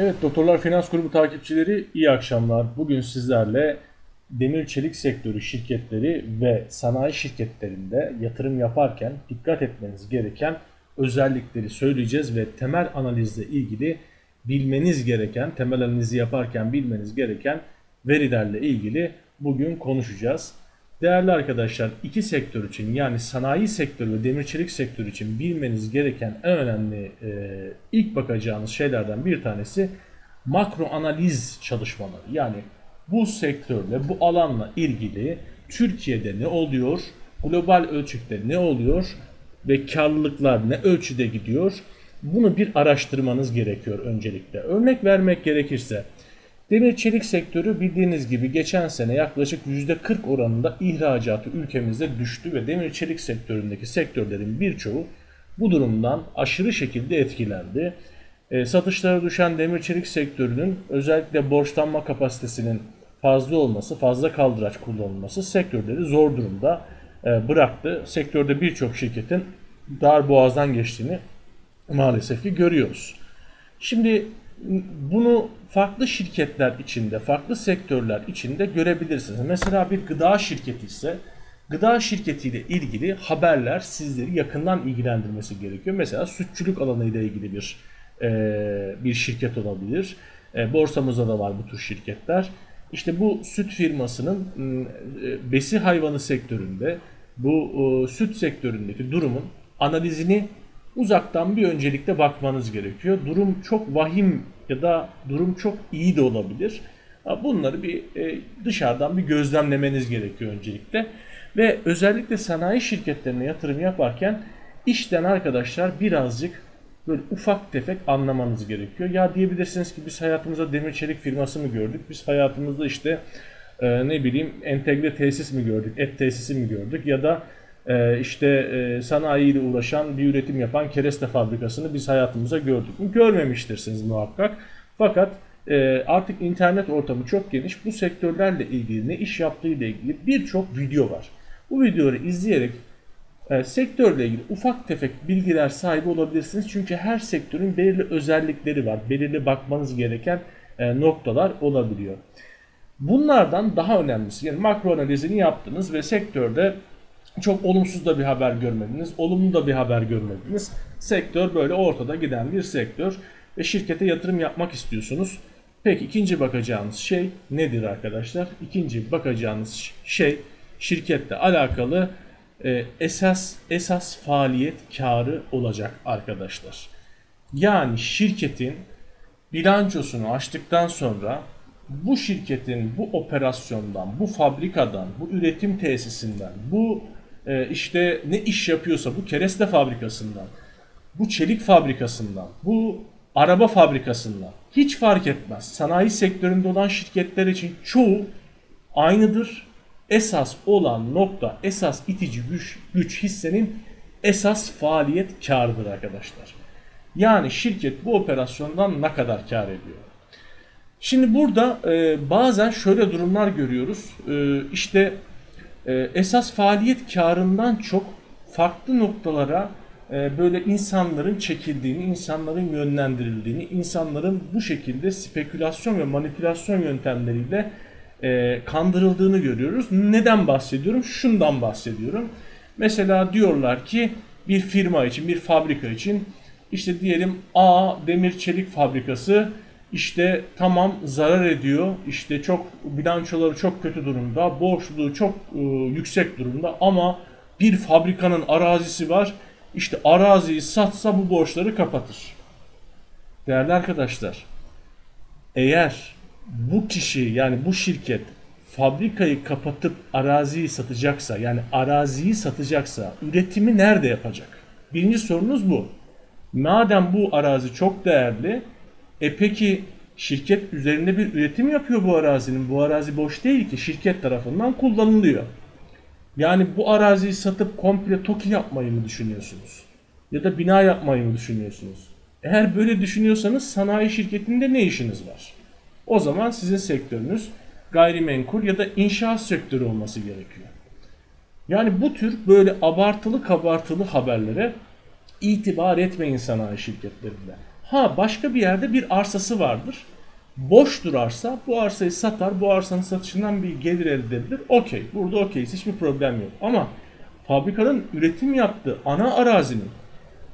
Evet Doktorlar Finans Grubu takipçileri iyi akşamlar. Bugün sizlerle demir çelik sektörü şirketleri ve sanayi şirketlerinde yatırım yaparken dikkat etmeniz gereken özellikleri söyleyeceğiz ve temel analizle ilgili bilmeniz gereken, temel analizi yaparken bilmeniz gereken verilerle ilgili bugün konuşacağız. Değerli arkadaşlar iki sektör için yani sanayi sektörü ve demir çelik sektörü için bilmeniz gereken en önemli e, ilk bakacağınız şeylerden bir tanesi makro analiz çalışmaları. Yani bu sektörle bu alanla ilgili Türkiye'de ne oluyor, global ölçekte ne oluyor ve karlılıklar ne ölçüde gidiyor bunu bir araştırmanız gerekiyor öncelikle. Örnek vermek gerekirse Demir çelik sektörü bildiğiniz gibi geçen sene yaklaşık %40 oranında ihracatı ülkemizde düştü ve demir çelik sektöründeki sektörlerin birçoğu bu durumdan aşırı şekilde etkilendi. E, satışlara düşen demir çelik sektörünün özellikle borçlanma kapasitesinin fazla olması, fazla kaldıraç kullanılması sektörleri zor durumda e, bıraktı. Sektörde birçok şirketin dar boğazdan geçtiğini maalesef ki görüyoruz. Şimdi bunu farklı şirketler içinde, farklı sektörler içinde görebilirsiniz. Mesela bir gıda şirketi ise gıda şirketiyle ilgili haberler sizleri yakından ilgilendirmesi gerekiyor. Mesela sütçülük alanıyla ilgili bir e, bir şirket olabilir. E, borsamızda da var bu tür şirketler. İşte bu süt firmasının e, besi hayvanı sektöründe bu e, süt sektöründeki durumun analizini uzaktan bir öncelikle bakmanız gerekiyor. Durum çok vahim ya da durum çok iyi de olabilir. Bunları bir e, dışarıdan bir gözlemlemeniz gerekiyor öncelikle. Ve özellikle sanayi şirketlerine yatırım yaparken işten arkadaşlar birazcık böyle ufak tefek anlamanız gerekiyor. Ya diyebilirsiniz ki biz hayatımızda demir çelik firması mı gördük? Biz hayatımızda işte e, ne bileyim entegre tesis mi gördük? Et tesisi mi gördük? Ya da işte e, sanayiyle uğraşan bir üretim yapan kereste fabrikasını biz hayatımıza gördük mü? Görmemiştirsiniz muhakkak. Fakat e, artık internet ortamı çok geniş. Bu sektörlerle ilgili ne iş yaptığı ile ilgili birçok video var. Bu videoları izleyerek e, sektörle ilgili ufak tefek bilgiler sahibi olabilirsiniz. Çünkü her sektörün belirli özellikleri var. Belirli bakmanız gereken noktalar olabiliyor. Bunlardan daha önemlisi yani makro analizini yaptınız ve sektörde çok olumsuz da bir haber görmediniz, olumlu da bir haber görmediniz. Sektör böyle ortada giden bir sektör ve şirkete yatırım yapmak istiyorsunuz. Peki ikinci bakacağınız şey nedir arkadaşlar? İkinci bakacağınız şey şirkette alakalı e, esas esas faaliyet karı olacak arkadaşlar. Yani şirketin bilançosunu açtıktan sonra bu şirketin bu operasyondan, bu fabrikadan, bu üretim tesisinden, bu e, işte ne iş yapıyorsa bu kereste fabrikasından, bu çelik fabrikasından, bu araba fabrikasından hiç fark etmez. Sanayi sektöründe olan şirketler için çoğu aynıdır. Esas olan nokta, esas itici güç, güç hissenin esas faaliyet karıdır arkadaşlar. Yani şirket bu operasyondan ne kadar kar ediyor? Şimdi burada e, bazen şöyle durumlar görüyoruz. E, işte esas faaliyet karından çok farklı noktalara e, böyle insanların çekildiğini, insanların yönlendirildiğini, insanların bu şekilde spekülasyon ve manipülasyon yöntemleriyle e, kandırıldığını görüyoruz. Neden bahsediyorum? Şundan bahsediyorum. Mesela diyorlar ki bir firma için, bir fabrika için işte diyelim A demir çelik fabrikası işte tamam zarar ediyor. İşte çok bilançoları çok kötü durumda. Borçluluğu çok e, yüksek durumda ama bir fabrikanın arazisi var. İşte araziyi satsa bu borçları kapatır. Değerli arkadaşlar, eğer bu kişi yani bu şirket fabrikayı kapatıp araziyi satacaksa yani araziyi satacaksa üretimi nerede yapacak? Birinci sorunuz bu. Madem bu arazi çok değerli e peki şirket üzerinde bir üretim yapıyor bu arazinin. Bu arazi boş değil ki şirket tarafından kullanılıyor. Yani bu araziyi satıp komple TOKİ yapmayı mı düşünüyorsunuz? Ya da bina yapmayı mı düşünüyorsunuz? Eğer böyle düşünüyorsanız sanayi şirketinde ne işiniz var? O zaman sizin sektörünüz gayrimenkul ya da inşaat sektörü olması gerekiyor. Yani bu tür böyle abartılı kabartılı haberlere itibar etmeyin sanayi şirketlerinde. Ha başka bir yerde bir arsası vardır. Boştur arsa. Bu arsayı satar. Bu arsanın satışından bir gelir elde edilir. Okey. Burada okeyiz. Hiçbir problem yok. Ama fabrikanın üretim yaptığı ana arazinin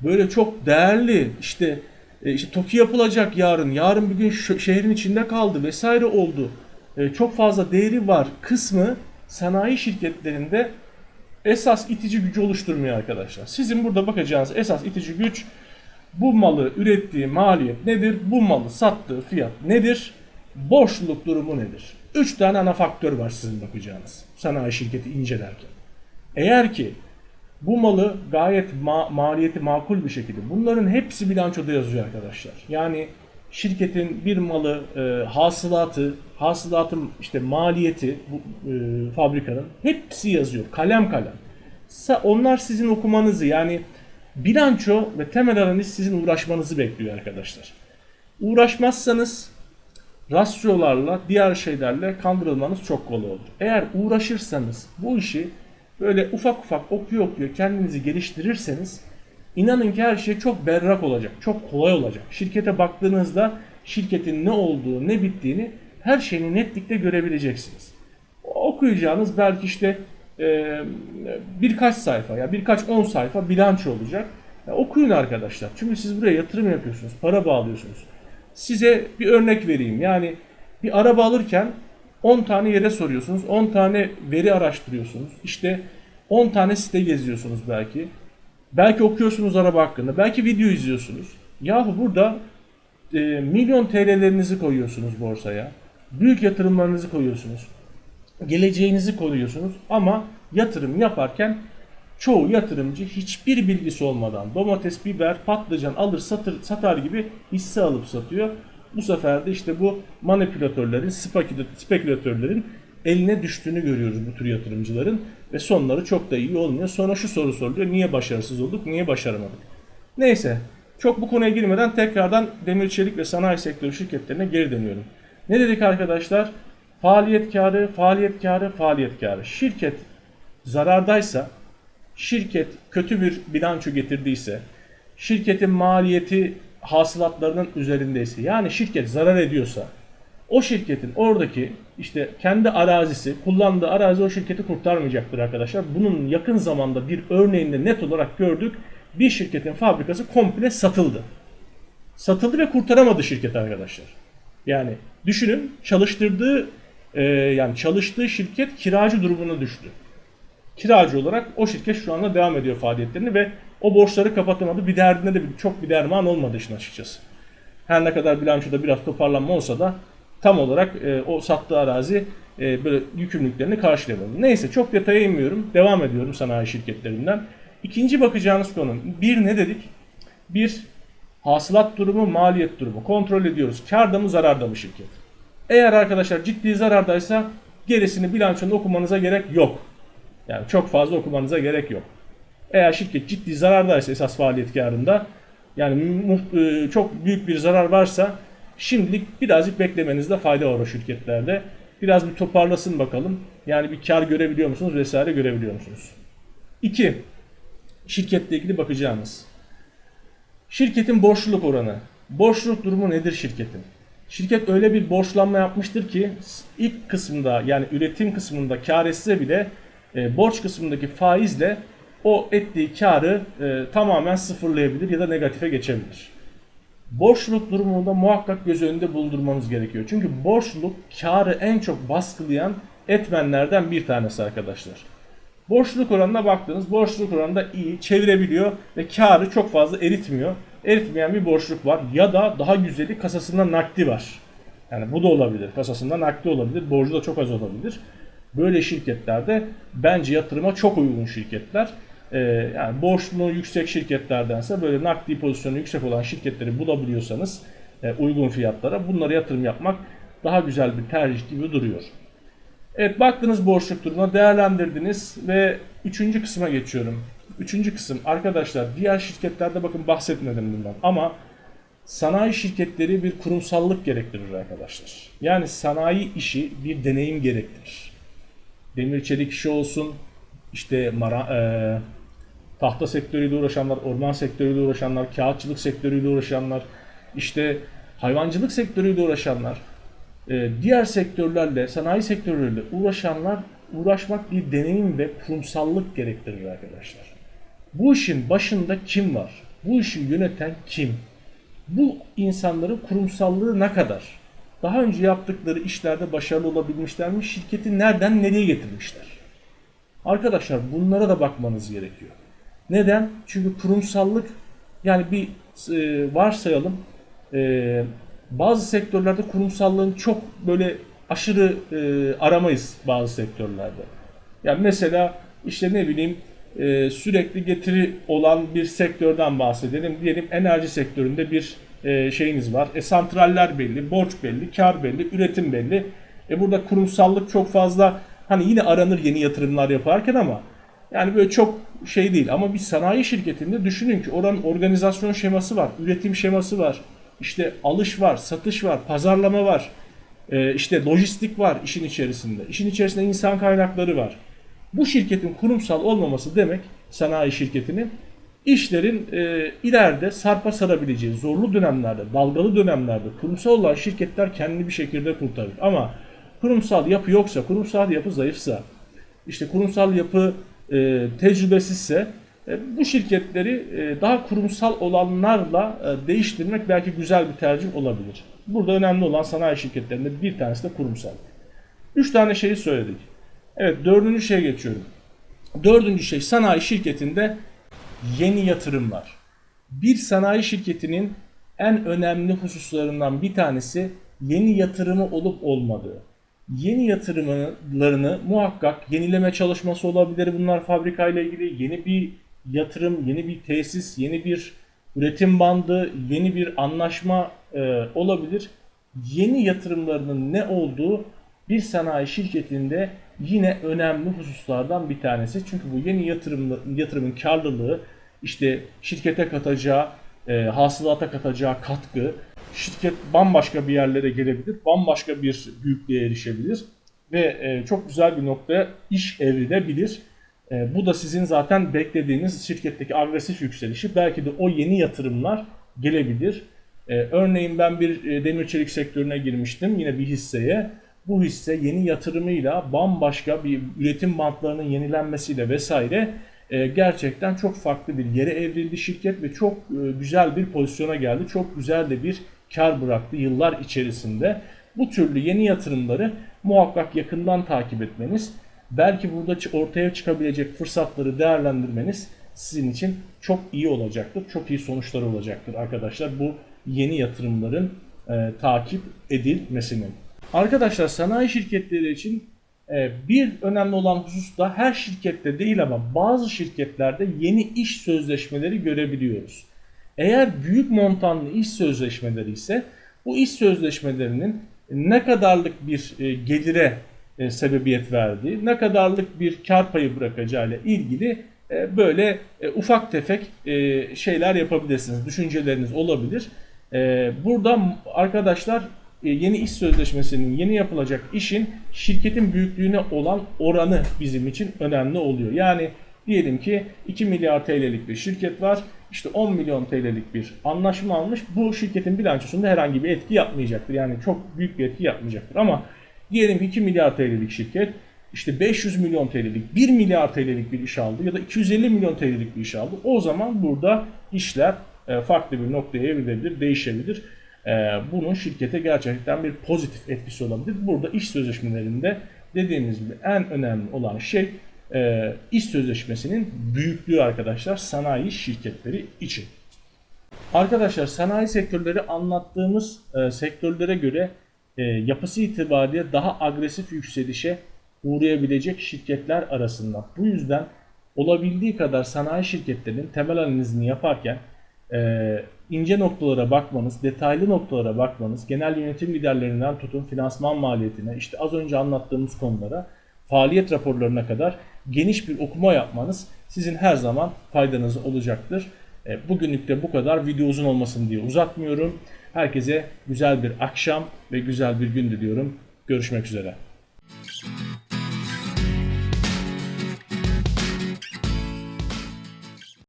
böyle çok değerli işte e, işte TOKİ yapılacak yarın. Yarın bir gün şehrin içinde kaldı vesaire oldu. E, çok fazla değeri var kısmı sanayi şirketlerinde esas itici gücü oluşturmuyor arkadaşlar. Sizin burada bakacağınız esas itici güç bu malı ürettiği maliyet nedir? Bu malı sattığı fiyat nedir? Borçluluk durumu nedir? Üç tane ana faktör var sizin bakacağınız sanayi şirketi incelerken. Eğer ki bu malı gayet ma- maliyeti makul bir şekilde bunların hepsi bilançoda yazıyor arkadaşlar. Yani şirketin bir malı e, hasılatı, hasılatın işte maliyeti bu e, fabrikanın hepsi yazıyor kalem kalem. Onlar sizin okumanızı yani bilanço ve temel analiz sizin uğraşmanızı bekliyor arkadaşlar. Uğraşmazsanız rasyolarla, diğer şeylerle kandırılmanız çok kolay olur. Eğer uğraşırsanız bu işi böyle ufak ufak okuyor okuyor kendinizi geliştirirseniz inanın ki her şey çok berrak olacak, çok kolay olacak. Şirkete baktığınızda şirketin ne olduğu, ne bittiğini her şeyini netlikle görebileceksiniz. Okuyacağınız belki işte e, birkaç sayfa ya birkaç on sayfa bilanço olacak. Ya okuyun arkadaşlar. Çünkü siz buraya yatırım yapıyorsunuz, para bağlıyorsunuz. Size bir örnek vereyim. Yani bir araba alırken 10 tane yere soruyorsunuz. 10 tane veri araştırıyorsunuz. İşte 10 tane site geziyorsunuz belki. Belki okuyorsunuz araba hakkında. Belki video izliyorsunuz. Yahu burada e, milyon TL'lerinizi koyuyorsunuz borsaya. Büyük yatırımlarınızı koyuyorsunuz. Geleceğinizi koyuyorsunuz. Ama yatırım yaparken çoğu yatırımcı hiçbir bilgisi olmadan domates, biber, patlıcan alır satır, satar gibi hisse alıp satıyor. Bu sefer de işte bu manipülatörlerin, speküla- spekülatörlerin eline düştüğünü görüyoruz bu tür yatırımcıların ve sonları çok da iyi olmuyor. Sonra şu soru soruluyor. Niye başarısız olduk? Niye başaramadık? Neyse. Çok bu konuya girmeden tekrardan demir çelik ve sanayi sektörü şirketlerine geri dönüyorum. Ne dedik arkadaşlar? Faaliyet karı, faaliyet karı, faaliyet karı. Şirket zarardaysa, şirket kötü bir bilanço getirdiyse, şirketin maliyeti hasılatlarının üzerindeyse, yani şirket zarar ediyorsa, o şirketin oradaki işte kendi arazisi, kullandığı arazi o şirketi kurtarmayacaktır arkadaşlar. Bunun yakın zamanda bir örneğinde net olarak gördük. Bir şirketin fabrikası komple satıldı. Satıldı ve kurtaramadı şirket arkadaşlar. Yani düşünün çalıştırdığı e, yani çalıştığı şirket kiracı durumuna düştü. Kiracı olarak o şirket şu anda devam ediyor faaliyetlerini ve o borçları kapatamadı. Bir derdine de bir- çok bir derman olmadı işin açıkçası. Her ne kadar bilançoda biraz toparlanma olsa da tam olarak e, o sattığı arazi e, böyle yükümlülüklerini karşılayamadı. Neyse çok detaya inmiyorum. Devam ediyorum sanayi şirketlerinden. İkinci bakacağınız konu bir ne dedik? Bir hasılat durumu, maliyet durumu kontrol ediyoruz. Karda mı zararda mı şirket? Eğer arkadaşlar ciddi zarardaysa gerisini bilançonda okumanıza gerek yok. Yani çok fazla okumanıza gerek yok. Eğer şirket ciddi zarardaysa esas faaliyet karında yani e, çok büyük bir zarar varsa şimdilik birazcık beklemenizde fayda var o şirketlerde. Biraz bir toparlasın bakalım. Yani bir kar görebiliyor musunuz vesaire görebiliyor musunuz? 2. Şirketle ilgili bakacağımız. Şirketin borçluluk oranı. Borçluluk durumu nedir şirketin? Şirket öyle bir borçlanma yapmıştır ki ilk kısmında yani üretim kısmında kar etse bile e, borç kısmındaki faizle o ettiği karı e, tamamen sıfırlayabilir ya da negatife geçebilir. Borçluluk durumunda muhakkak göz önünde bulundurmanız gerekiyor. Çünkü borçluluk karı en çok baskılayan etmenlerden bir tanesi arkadaşlar. Borçluluk oranına baktınız. Borçluluk oranı da iyi, çevirebiliyor ve karı çok fazla eritmiyor. Eritmeyen bir borçluk var ya da daha güzeli kasasında nakdi var. Yani bu da olabilir. Kasasında nakdi olabilir. Borcu da çok az olabilir. Böyle şirketlerde bence yatırıma çok uygun şirketler. Ee, yani borçluluğu yüksek şirketlerdense böyle nakdi pozisyonu yüksek olan şirketleri bulabiliyorsanız e, uygun fiyatlara bunlara yatırım yapmak daha güzel bir tercih gibi duruyor. Evet baktınız borçluk durumuna değerlendirdiniz ve üçüncü kısma geçiyorum. Üçüncü kısım arkadaşlar diğer şirketlerde bakın bahsetmedim bundan ama sanayi şirketleri bir kurumsallık gerektirir arkadaşlar. Yani sanayi işi bir deneyim gerektirir. Demir çelik işi olsun işte mara, e, tahta sektörüyle uğraşanlar, orman sektörüyle uğraşanlar, kağıtçılık sektörüyle uğraşanlar işte hayvancılık sektörüyle uğraşanlar, e, diğer sektörlerle, sanayi sektörleriyle uğraşanlar uğraşmak bir deneyim ve kurumsallık gerektirir arkadaşlar. Bu işin başında kim var? Bu işi yöneten kim? Bu insanların kurumsallığı ne kadar? Daha önce yaptıkları işlerde başarılı olabilmişler mi? Şirketi nereden nereye getirmişler? Arkadaşlar bunlara da bakmanız gerekiyor. Neden? Çünkü kurumsallık yani bir e, varsayalım e, bazı sektörlerde kurumsallığın çok böyle aşırı e, aramayız bazı sektörlerde. Yani mesela işte ne bileyim e, sürekli getiri olan bir sektörden bahsedelim. Diyelim enerji sektöründe bir e, şeyiniz var. E, santraller belli, borç belli, kar belli, üretim belli. E, burada kurumsallık çok fazla hani yine aranır yeni yatırımlar yaparken ama yani böyle çok şey değil. Ama bir sanayi şirketinde düşünün ki oranın organizasyon şeması var, üretim şeması var. İşte alış var, satış var, pazarlama var. E, işte lojistik var işin içerisinde. İşin içerisinde insan kaynakları var. Bu şirketin kurumsal olmaması demek sanayi şirketinin işlerin e, ileride sarpa sarabileceği zorlu dönemlerde, dalgalı dönemlerde kurumsal olan şirketler kendini bir şekilde kurtarır. Ama kurumsal yapı yoksa, kurumsal yapı zayıfsa, işte kurumsal yapı e, tecrübesizse e, bu şirketleri e, daha kurumsal olanlarla e, değiştirmek belki güzel bir tercih olabilir. Burada önemli olan sanayi şirketlerinde bir tanesi de kurumsal. Üç tane şeyi söyledik. Evet dördüncü şeye geçiyorum. Dördüncü şey sanayi şirketinde yeni yatırımlar. Bir sanayi şirketinin en önemli hususlarından bir tanesi yeni yatırımı olup olmadığı. Yeni yatırımlarını muhakkak yenileme çalışması olabilir. Bunlar fabrika ile ilgili yeni bir yatırım, yeni bir tesis, yeni bir üretim bandı, yeni bir anlaşma e, olabilir. Yeni yatırımlarının ne olduğu bir sanayi şirketinde yine önemli hususlardan bir tanesi. Çünkü bu yeni yatırım, yatırımın karlılığı işte şirkete katacağı, e, hasılata katacağı katkı, şirket bambaşka bir yerlere gelebilir, bambaşka bir büyüklüğe erişebilir ve e, çok güzel bir noktaya iş evrilebilir. E, bu da sizin zaten beklediğiniz şirketteki agresif yükselişi belki de o yeni yatırımlar gelebilir. E, örneğin ben bir e, demir çelik sektörüne girmiştim yine bir hisseye. Bu hisse yeni yatırımıyla bambaşka bir üretim bantlarının yenilenmesiyle vesaire e, gerçekten çok farklı bir yere evrildi şirket ve çok e, güzel bir pozisyona geldi. Çok güzel de bir kar bıraktı yıllar içerisinde. Bu türlü yeni yatırımları muhakkak yakından takip etmeniz, belki burada ortaya çıkabilecek fırsatları değerlendirmeniz sizin için çok iyi olacaktır. Çok iyi sonuçlar olacaktır arkadaşlar bu yeni yatırımların e, takip edilmesinin. Arkadaşlar sanayi şirketleri için e, bir önemli olan husus da her şirkette değil ama bazı şirketlerde yeni iş sözleşmeleri görebiliyoruz. Eğer büyük montanlı iş sözleşmeleri ise bu iş sözleşmelerinin ne kadarlık bir e, gelire e, sebebiyet verdiği, ne kadarlık bir kar payı bırakacağıyla ilgili böyle ufak tefek şeyler yapabilirsiniz. Düşünceleriniz olabilir. Burada arkadaşlar yeni iş sözleşmesinin, yeni yapılacak işin şirketin büyüklüğüne olan oranı bizim için önemli oluyor. Yani diyelim ki 2 milyar TL'lik bir şirket var. İşte 10 milyon TL'lik bir anlaşma almış. Bu şirketin bilançosunda herhangi bir etki yapmayacaktır. Yani çok büyük bir etki yapmayacaktır. Ama diyelim ki 2 milyar TL'lik şirket işte 500 milyon TL'lik, 1 milyar TL'lik bir iş aldı ya da 250 milyon TL'lik bir iş aldı. O zaman burada işler e, farklı bir noktaya evrilebilir, değişebilir. Ee, bunun şirkete gerçekten bir pozitif etkisi olabilir. Burada iş sözleşmelerinde dediğimiz gibi en önemli olan şey e, iş sözleşmesinin büyüklüğü arkadaşlar sanayi şirketleri için. Arkadaşlar sanayi sektörleri anlattığımız e, sektörlere göre e, yapısı itibariyle daha agresif yükselişe uğrayabilecek şirketler arasında. Bu yüzden olabildiği kadar sanayi şirketlerinin temel analizini yaparken e, ince noktalara bakmanız, detaylı noktalara bakmanız, genel yönetim liderlerinden tutun finansman maliyetine, işte az önce anlattığımız konulara, faaliyet raporlarına kadar geniş bir okuma yapmanız sizin her zaman faydanız olacaktır. E, bugünlük de bu kadar. Video uzun olmasın diye uzatmıyorum. Herkese güzel bir akşam ve güzel bir gün diliyorum. Görüşmek üzere.